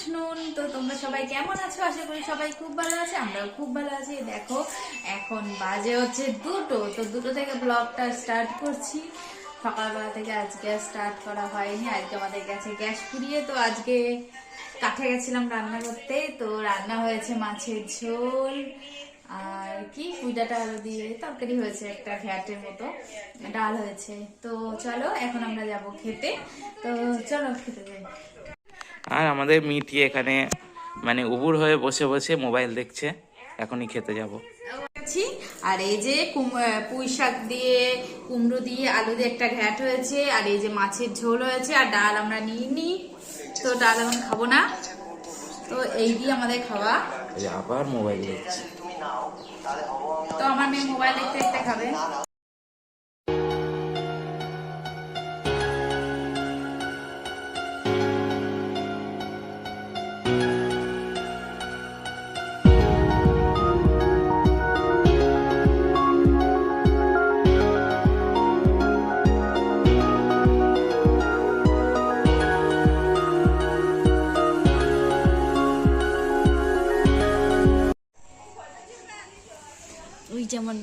Afternoon তো তোমরা সবাই কেমন আছো? আশা করি সবাই খুব ভালো আছে, আমরাও খুব ভালো আছি। দেখো, এখন বাজে হচ্ছে দুটো। তো দুটো থেকে ব্লগটা স্টার্ট করছি। সকালবেলা থেকে আজকে স্টার্ট করা হয়নি। আজকে আমাদের গেছে গ্যাস পুড়িয়ে। তো আজকে কাঠে গেছিলাম রান্না করতে। তো রান্না হয়েছে মাছের ঝোল। আর কি? কুইডাটা আলু দিয়ে তরকারি হয়েছে একটা ঘ্যাটের মতো। ডাল হয়েছে। তো চলো, এখন আমরা যাব খেতে। তো চলো, খেতে যাই। আর আমাদের মিটি এখানে মানে উবুর হয়ে বসে বসে মোবাইল দেখছে। এখনই খেতে যাব। আর এই যে পুঁই শাক দিয়ে কুমড়ো দিয়ে আলু দিয়ে একটা ঘ্যাট হয়েছে আর এই যে মাছের ঝোল হয়েছে আর ডাল আমরা নিয়ে নিই তো ডাল এখন খাব না। তো এই দিয়ে আমাদের খাওয়া। আবার মোবাইল দেখছে। তো আমার মেয়ে মোবাইল দেখতে দেখতে খাবে। যেমন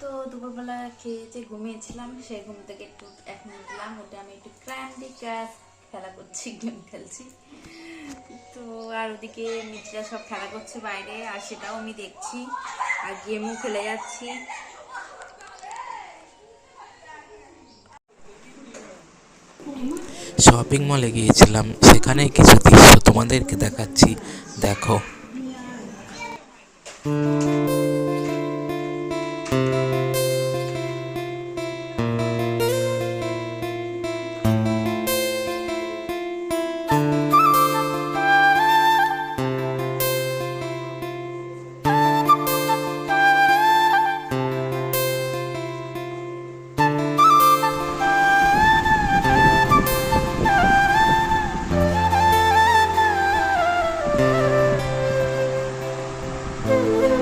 তো দুপুরবেলা খেয়ে যে ঘুমিয়েছিলাম সেই ঘুম থেকে একটু এখন উঠলাম ওটা আমি একটু ক্র্যান্ডি ক্রাশ খেলা করছি গেম খেলছি। তো আর ওদিকে মিত্রা সব খেলা করছে বাইরে আর সেটাও আমি দেখছি আর গেমও খেলে যাচ্ছি। শপিং মলে গিয়েছিলাম সেখানে কিছু দৃশ্য তোমাদেরকে দেখাচ্ছি। দেখো। Mm-hmm. কি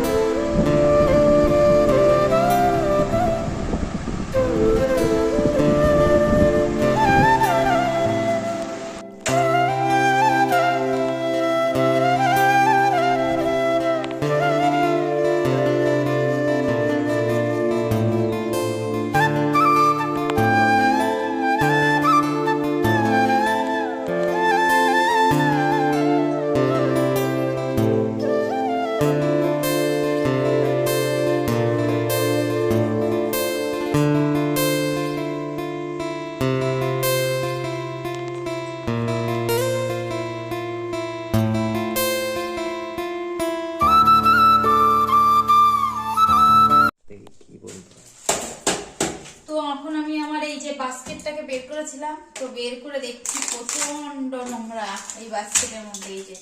বাস্কেটটাকে বের করেছিলাম তো বের করে দেখছি প্রচণ্ড নোংরা এই বাস্কেটের মধ্যে এই যে।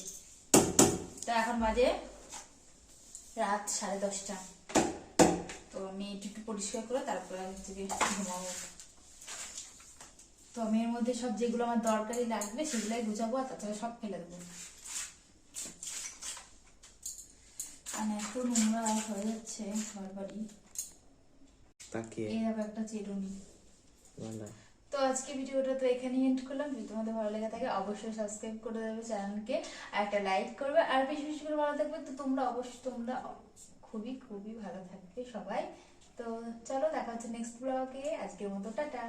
তো এখন বাজে রাত সাড়ে দশটা। তো আমি একটু একটু পরিষ্কার করে তারপরে গিয়ে ঘুমাবো। তো আমি এর মধ্যে সব যেগুলো আমার দরকারি লাগবে সেগুলাই গুছাবো আর তাছাড়া সব ফেলে দেবো। মানে এত নোংরা হয়ে যাচ্ছে ঘর বাড়ি তাকিয়ে এই একটা চিরুনি। তো আজকে ভিডিওটা তো এখানে এন্ড করলাম। যদি তোমাদের ভালো লেগে থাকে, অবশ্যই সাবস্ক্রাইব করে দেবে চ্যানেলকে আর একটা লাইক করবে। আর বেশি বেশি করে ভালো থাকবে তো তোমরা অবশ্যই, তোমরা খুবই খুবই ভালো থাকবে সবাই। তো চলো, দেখা হচ্ছে নেক্সট ব্লগে আজকের মতো, টাটা।